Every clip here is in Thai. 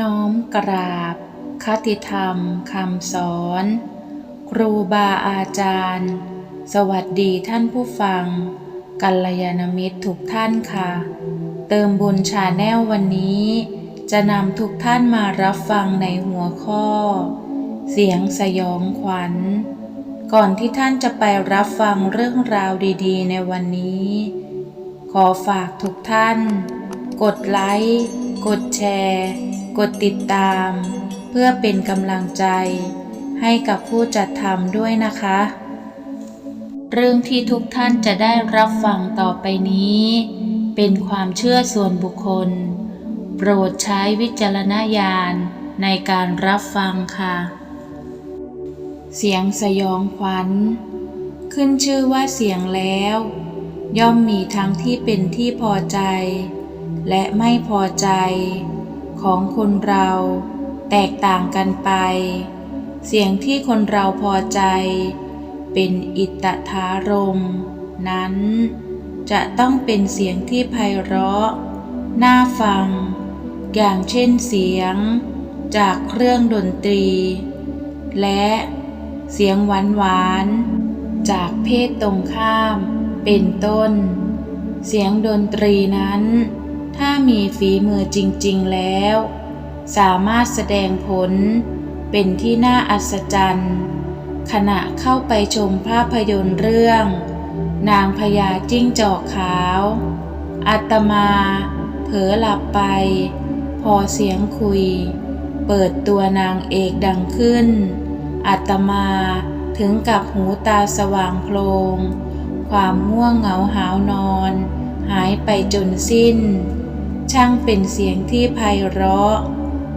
น้อมกราบ คติธรรมคำสอน ครูบาอาจารย์ สวัสดีท่านผู้ฟัง กัลยาณมิตรทุกท่านค่ะ เติมบุญชาแนลวันนี้ จะนำทุกท่านมารับฟังในหัวข้อ เสียงสยองขวัญ ก่อนที่ท่านจะไปรับฟังเรื่องราวดีๆ ในวันนี้ ขอฝากทุกท่าน กดไลค์ กดแชร์ กดติดตาม เพื่อเป็นกำลังใจ ให้กับผู้จัดทำด้วยนะคะ เรื่องที่ทุกท่านจะได้รับฟังต่อไปนี้ เป็นความเชื่อส่วนบุคคล โปรดใช้วิจารณญาณในการรับฟังค่ะ เสียงสยองขวัญ ขึ้นชื่อว่าเสียงแล้ว ย่อมมีทั้งที่เป็นที่พอใจ และไม่พอใจ ของคนเราแตกต่างกันไป เสียงที่คนเราพอใจ เป็นอิตถารม นั้น จะต้องเป็นเสียงที่ไพเราะ น่าฟัง อย่างเช่นเสียงจากเครื่องดนตรี และเสียงหวานหวานๆจากเพศตรงข้าม เป็นต้น เสียงดนตรีนั้น ถ้ามีฝีมือจริง ๆ แล้ว สามารถแสดงผลเป็นที่น่าอัศจรรย์ ขณะเข้าไปชมภาพยนตร์เรื่อง นางพญาจิ้งจอกขาวอาตมาเผลอหลับไป พอเสียงคุย เปิดตัวนางเอกดังขึ้นอาตมาถึงกับหูตาสว่างโพลงความง่วงเหงาหาวนอน หายไปจนสิ้น ช่างเป็นเสียงที่ไพเราะ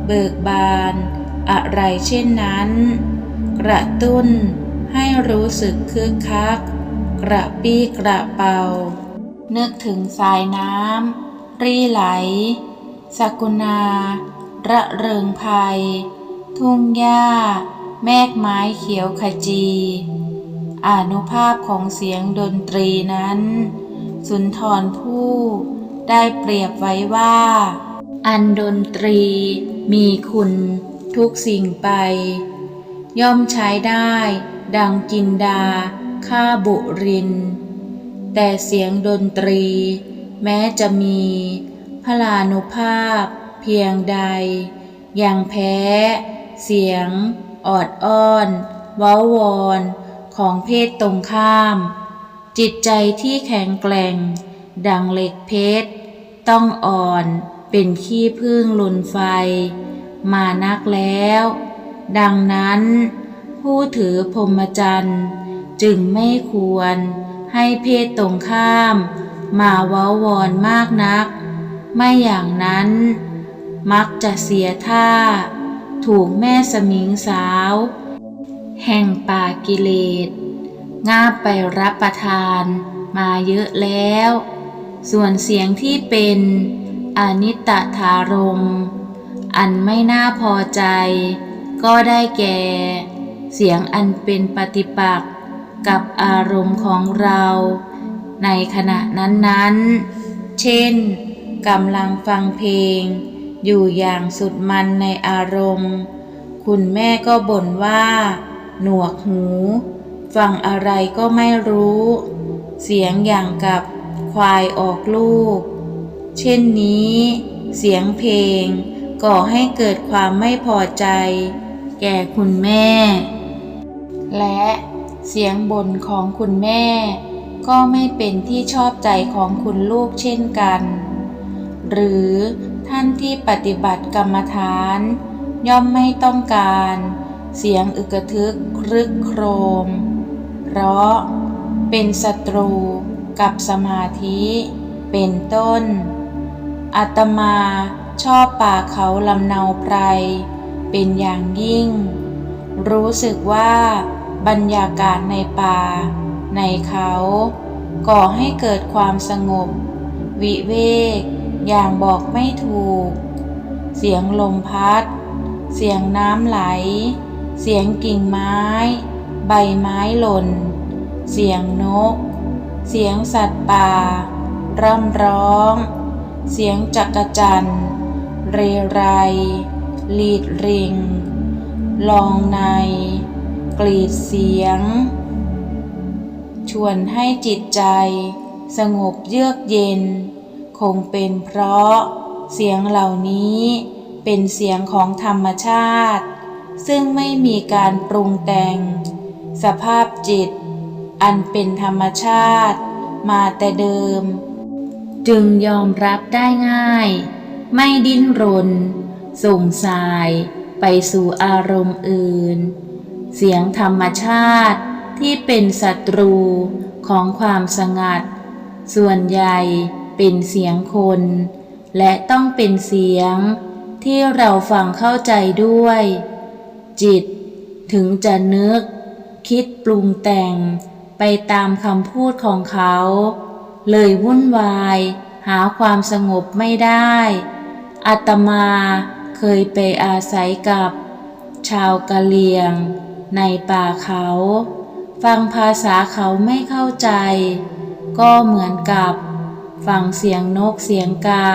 เบิกบาน อะไรเช่นนั้น กระตุ้นให้รู้สึกคึกคัก กระปี้กระเป๋านึกถึงสายน้ำรีไหล สกุณา ระเริงภัย ทุ่งหญ้า แมกไม้เขียวขจี อานุภาพของเสียงดนตรีนั้น สุนทรผู้ ได้เปรียบไว้ว่า อันดนตรีมีคุณทุกสิ่งไป ย่อมใช้ได้ ดังจินดาข้าบุริน แต่เสียงดนตรี แม้จะมีพลานุภาพเพียงใด ยังแพ้ เสียง ออดอ้อน เว้าวอนของเพศตรงข้าม จิตใจที่แข็งแกร่ง ดังเหล็กเพชร ต้องอ่อนเป็นขี้พึ่งลุนไฟ มานักแล้ว ดังนั้น ผู้ถือพรหมจรรย์ จึงไม่ควรให้เพศตรงข้าม มาเว้าวอนมากนัก ไม่อย่างนั้น มักจะเสียท่า ถูกแม่สมิงสาว แห่งป่ากิเลสงาบไปรับประทานมาเยอะแล้ว ส่วนเสียงที่เป็นอนิตตธารมณ์อันไม่น่าพอใจ ก็ได้แก่ เสียงอันเป็นปฏิปักษ์กับอารมณ์ของเรา ในขณะนั้นๆ เช่นกำลังฟังเพลง อยู่อย่างสุดมันในอารมณ์ คุณแม่ก็บ่นว่า หนวกหู ฟังอะไรก็ไม่รู้ เสียงอย่างกับ ควายออกลูก เช่นนี้ เสียงเพลงก่อให้เกิดความไม่พอใจ แก่คุณแม่ และเสียงบ่นของคุณแม่ ก็ไม่เป็นที่ชอบใจของคุณลูกเช่นกัน หรือท่านที่ปฏิบัติกรรมฐาน ย่อมไม่ต้องการ เสียงอึกทึกครึกโครม เพราะเป็นศัตรู กับสมาธิเป็นต้น อาตมาชอบป่าเขาลำเนาไพร เป็นอย่างยิ่ง รู้สึกว่าบรรยากาศในป่า ในเขา ก่อให้เกิดความสงบ วิเวก อย่างบอกไม่ถูก เสียงลมพัด เสียงน้ำไหล เสียงกิ่งไม้ ใบไม้หล่น เสียงนก เสียงสัตว์ป่า ร่ำร้อง เสียงจักรจันทร์เรไรลีดริง ลองใน กรีดเสียง ชวนให้จิตใจสงบเยือกเย็น คงเป็นเพราะเสียงเหล่านี้เป็นเสียงของธรรมชาติ ซึ่งไม่มีการปรุงแต่ง สภาพจิต อันเป็นธรรมชาติ มาแต่เดิม จึงยอมรับได้ง่าย ไม่ดิ้นรน ส่งสายไปสู่อารมณ์อื่น เสียงธรรมชาติที่เป็นศัตรูของความสงัด ส่วนใหญ่เป็นเสียงคน และต้องเป็นเสียงที่เราฟังเข้าใจด้วย จิตถึงจะนึก คิดปรุงแต่ง ไปตามคำพูดของเขา เลยวุ่นวาย หาความสงบไม่ได้ อาตมาเคยไปอาศัยกับ ชาวกะเหรี่ยง ในป่าเขา ฟังภาษาเขาไม่เข้าใจ ก็เหมือนกับฟังเสียงนกเสียงกา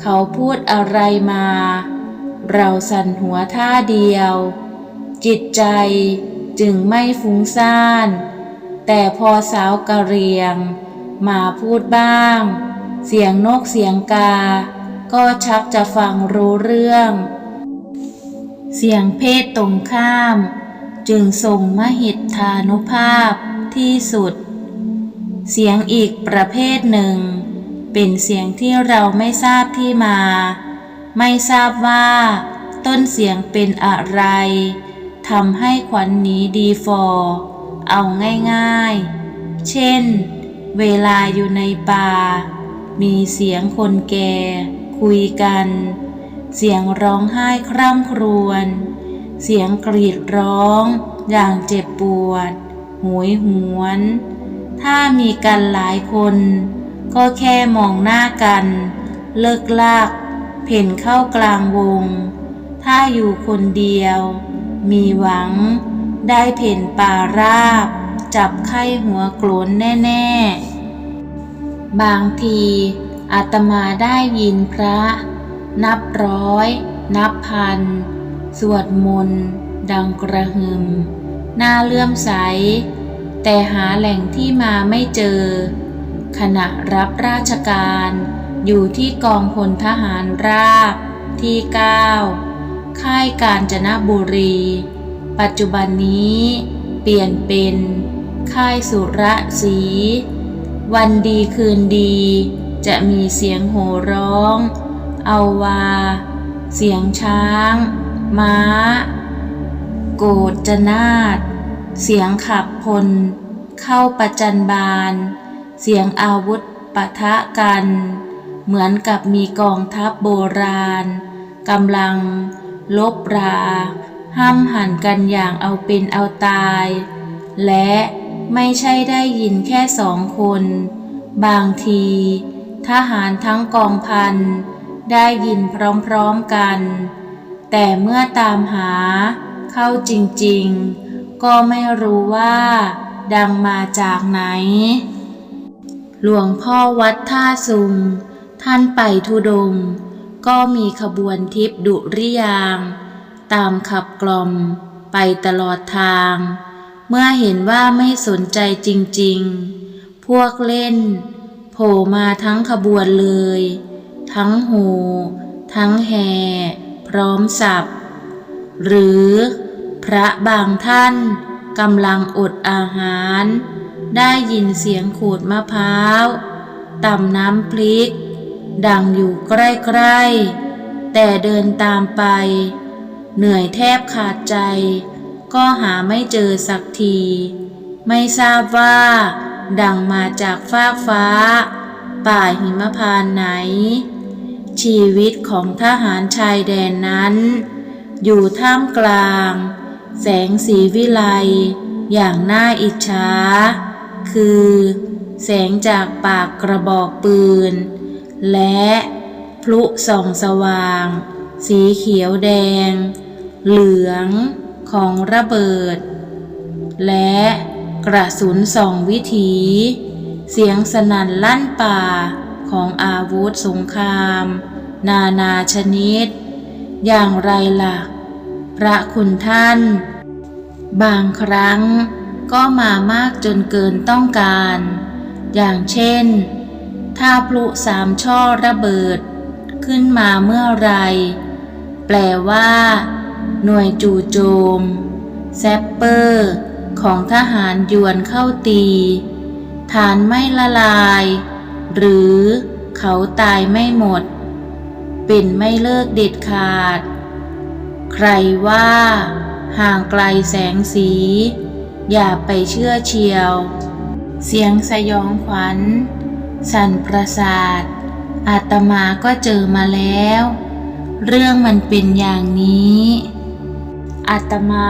เขาพูดอะไรมา เราสั่นหัวท่าเดียว จิตใจจึงไม่ฟุ้งซ่าน แต่พอสาวกะเรียง มาพูดบ้าง เสียงนกเสียงกา ก็ชักจะฟังรู้เรื่อง เสียงเพศตรงข้าม จึงทรงมหิทธานุภาพที่สุด เสียงอีกประเภทหนึ่ง เป็นเสียงที่เราไม่ทราบที่มา ไม่ทราบว่า ต้นเสียงเป็นอะไรทำให้ขวัญหนีดีฟอร์ เอาง่ายๆ เช่น เวลาอยู่ในป่า มีเสียงคนแก่ คุยกัน เสียงร้องไห้คร่ำครวญ เสียงกรีดร้อง อย่างเจ็บปวดหวยหวน ถ้ามีกันหลายคน ก็แค่มองหน้ากัน เลิกลาก เพ่นเข้ากลางวง ถ้าอยู่คนเดียว มีหวัง ได้เพ่นป่าราบ จับไข้หัวโกรนแน่ ๆ บางทีอาตมาได้ยินพระ นับร้อย นับพัน สวดมนต์ดังกระหึ่มน่าเลื่อมใส แต่หาแหล่งที่มาไม่เจอ ขณะรับราชการอยู่ที่กองพลทหารราบที่ 9 ค่ายกาญจนบุรี ปัจจุบันนี้เปลี่ยนเป็นค่ายสุรศรีวันดีคืนดี จะมีเสียงโห่ร้อง เอาวา เสียงช้าง ม้า โกดจนาดเสียงขับพล เข้าประจันบาน เสียงอาวุธปะทะกัน เหมือนกับมีกองทัพโบราณกำลังลบรา ห้ามหันกันอย่างเอาเป็นเอาตาย และไม่ใช่ได้ยินแค่สองคน บางที ทหารทั้งกองพัน ได้ยินพร้อมๆกัน แต่เมื่อตามหาเข้าจริงๆ ก็ไม่รู้ว่า ดังมาจากไหน หลวงพ่อวัดท่าซุง ท่านไปทุดง ก็มีขบวนทิพย์ดุริยาง ตามขับกล่อม ไปตลอดทาง เมื่อเห็นว่าไม่สนใจจริงๆ พวกเล่น โผล่มาทั้งขบวนเลย ทั้งโหทั้งแห่พร้อมสับ หรือพระบางท่านกำลังอดอาหาร ได้ยินเสียงขูดมะพร้าวต่ำน้ำพริก ดังอยู่ใกล้ๆ แต่เดินตามไป เหนื่อยแทบขาดใจ ก็หาไม่เจอสักที ไม่ทราบว่า ดังมาจากฟากฟ้า ป่าหิมพานไหน ชีวิตของทหารชายแดนนั้น อยู่ท่ามกลาง แสงสีวิไลอย่างน่าอิจฉาคือ แสงจากปากกระบอกปืน และพลุส่องสว่าง สีเขียวแดง เหลืองของระเบิด และกระสุนสองวิถี เสียงสนั่นลั่นป่าของอาวุธสงคราม นานาชนิด อย่างไรล่ะ พระคุณท่าน บางครั้งก็มามากจนเกินต้องการ อย่างเช่น ถ้าพลุสามช่อระเบิด ขึ้นมาเมื่อไร แปลว่า หน่วยจู่โจม แซปเปอร์ ของทหารยวนเข้าตี ฐานไม่ละลาย หรือเขาตายไม่หมด เป็นไม่เลิกเด็ดขาด ใครว่า ห่างไกลแสงสี อย่าไปเชื่อเชียว เสียงสยองขวัญ สั่นประสาท อาตมาก็เจอมาแล้ว เรื่องมันเป็นอย่างนี้ อาตมา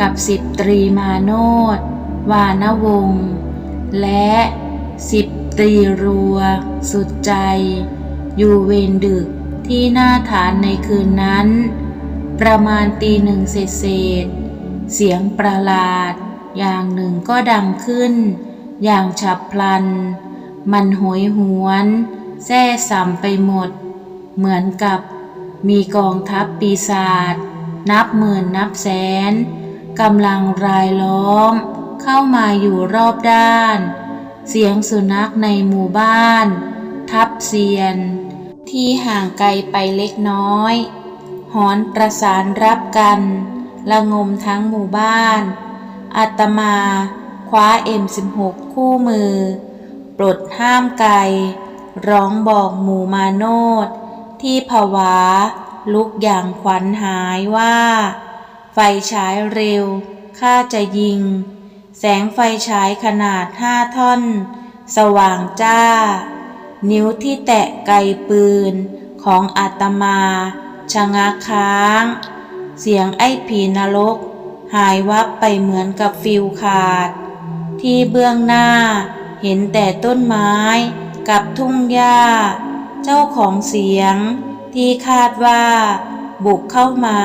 กับสิบตรีมาโนดวานวงศ์และสิบตรีรัว สุดใจ อยู่เวรดึกที่หน้าฐานในคืนนั้น ประมาณตีหนึ่งเศษเศษ เสียงประหลาด อย่างหนึ่งก็ดังขึ้น อย่างฉับพลัน มันโหยหวนแซ่สัมไปหมด เหมือนกับมีกองทัพปีศาจ นับหมื่นนับแสนกำลังรายล้อม เข้ามาอยู่รอบด้าน เสียงสุนัขในหมู่บ้าน ทับเซียน ที่ห่างไกลไปเล็กน้อย หอนประสานรับกัน ละงมทั้งหมู่บ้านอาตมาคว้าเอ็มสิบหกคู่มือ ปลดห้ามไกล ร้องบอกหมู่มาโนดที่ผวา ลุกอย่างขวัญหายว่า ไฟฉายเร็ว ข้าจะยิง แสงไฟฉายขนาดห้าท่อน สว่างจ้า นิ้วที่แตะไกปืนของอาตมาชะงักค้าง เสียงไอ้ผีนรก หายวับไปเหมือนกับฟิวขาด ที่เบื้องหน้าเห็นแต่ต้นไม้กับทุ่งหญ้า เจ้าของเสียง ที่คาดว่า บุกเข้ามา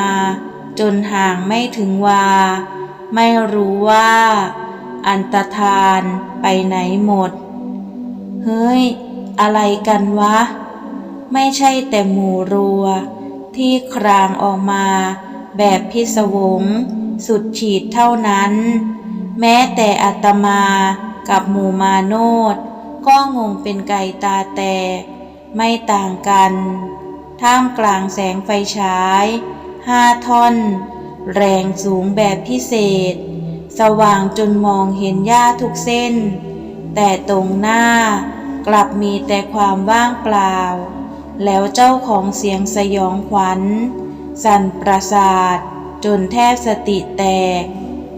จนห่างไม่ถึงวา ไม่รู้ว่า อันตรธานไปไหนหมด เฮ้ย อะไรกันวะ ไม่ใช่แต่หมูรัว ที่ครางออกมา แบบพิศวง สุดฉีดเท่านั้น แม้แต่อาตมากับหมู่มาโนดก็งงเป็นไก่ตาแตกไม่ต่างกัน ท่ามกลางแสงไฟฉายห้าท่อน แรงสูงแบบพิเศษ สว่างจนมองเห็นหญ้าทุกเส้น แต่ตรงหน้ากลับมีแต่ความว่างเปล่า แล้วเจ้าของเสียงสยองขวัญ สั่นประสาท จนแทบสติแตก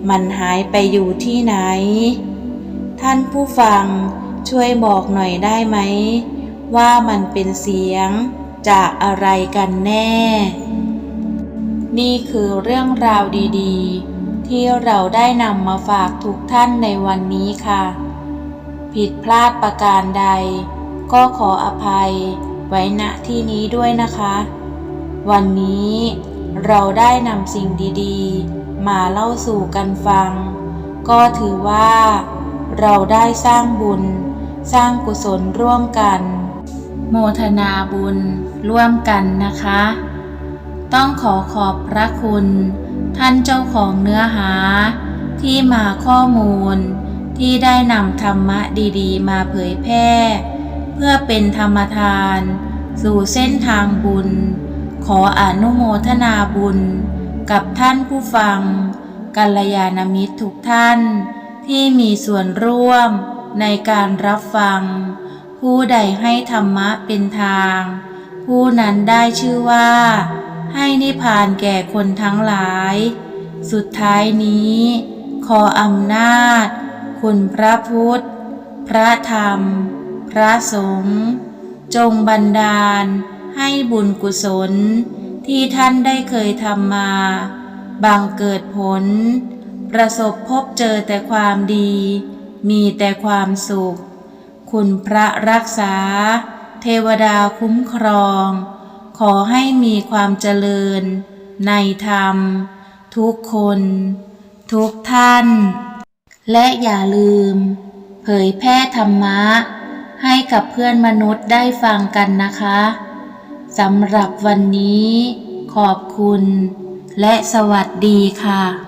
มันหายไปอยู่ที่ไหน ท่านผู้ฟังช่วยบอกหน่อยได้ไหม ว่ามันเป็นเสียง จากอะไรกันแน่ นี่คือเรื่องราวดีๆ ที่เราได้นำมาฝากทุกท่านในวันนี้ค่ะ ผิดพลาดประการใด ก็ขออภัยไว้ณที่นี้ด้วยนะคะ วันนี้เราได้นำสิ่งดีๆ มาเล่าสู่กันฟัง ก็ถือว่า เราได้สร้างบุญ สร้างกุศลร่วมกัน โมทนาบุญร่วมกันนะคะ ต้องขอขอบพระคุณ ท่านเจ้าของเนื้อหา ที่มาข้อมูล ที่ได้นำธรรมะดีๆ มาเผยแพร่ เพื่อเป็นธรรมทาน สู่เส้นทางบุญ ขออนุโมทนาบุญ กับท่านผู้ฟังกัลยาณมิตรทุกท่าน ที่มีส่วนร่วมในการรับฟัง ผู้ใดให้ธรรมะเป็นทาง ผู้นั้นได้ชื่อว่า ให้นิพพานแก่คนทั้งหลาย สุดท้ายนี้ ขออำนาจ คุณพระพุทธ พระธรรม พระสงฆ์จงบันดาล ให้บุญกุศล ที่ท่านได้เคยทำมาบังเกิดผล ประสบพบเจอแต่ความดี มีแต่ความสุข คุณพระรักษา เทวดาคุ้มครอง ขอให้มีความเจริญ ในธรรม ทุกคน ทุกท่าน และอย่าลืม เผยแพร่ธรรมะ ให้กับเพื่อนมนุษย์ได้ฟังกันนะคะสำหรับวันนี้ ขอบคุณ และสวัสดีค่ะ